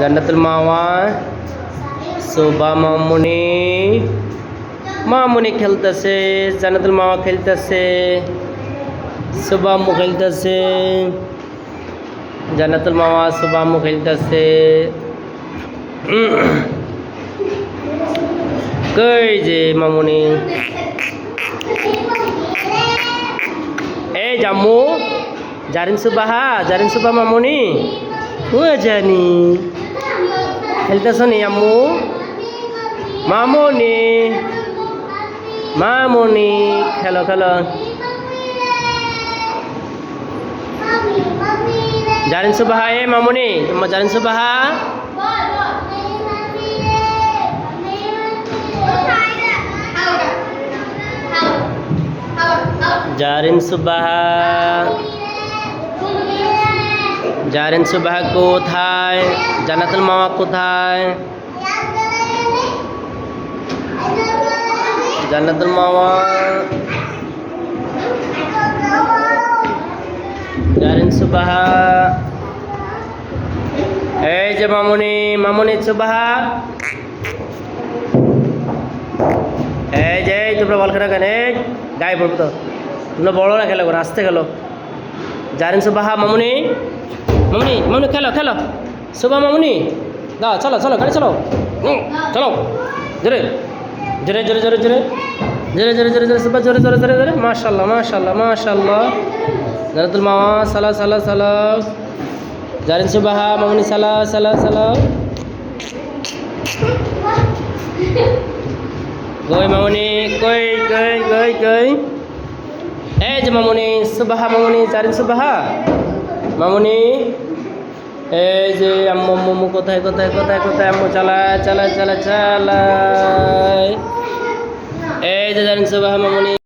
জান্নাতুল মাওয়া শোভা মামুনি। মামুনি খেলতেছে, জান্নাতুল মাওয়া খেলতেছে আম্মু খেলতেছে, জান্নাতুল মাওয়া শোভা আম্মু খেলতেছে। কই যে মামুনি? এই জাম্মু, জারিন সুবাহা জারিন সুবাহ মামুনি। ও জানি। খেলতেছ নি আম্মু মামুনি মামুনি খেলো খেলো জারিন সুবাহা এ মামুনি তোমার জারিন সুবাহা জারিন সুবাহা জারিন সুবাহা কোথায়? জান্নাতুল মামা কোথায়? জান্নাতুল মামা জারিন সুবাহা। এই যে মামুনি মামুনি সুবাহা। এই যে তোমরা বল খেলা কেন? এই গায়ে পড়ব তো। তোমরা বড়রা খেলো আসতে খেলো। জারিন সুবাহা, মামুনি? মামুনি মামুনি খেলো খেলো। সুবাহ মামুনি। দাও চলো চলো গাড়ি চলো। চলো। জোরে জোরে জোরে জোরে জোরে জোরে জোরে জোরে জোরে সুবাহ জোরে জোরে জোরে জোরে মাশাল্লাহ মাশাল্লাহ মাশাল্লাহ জানাতুল মামা সালা সালা সালা জারিন সুবাহা মামুনি সালা সালা সালা কই মামুনি কই কই কই কই? এই যে মামুনি সুবাহা মামুনি জারিন সুবাহা। মামুনি, এই যে আম্মু আম্মু কোথায় কোথায় কোথায় কোথায়, আম্মু, চালায় চালায় চালায় চালায়। এই যে জানিস সুবাহা মামুনি।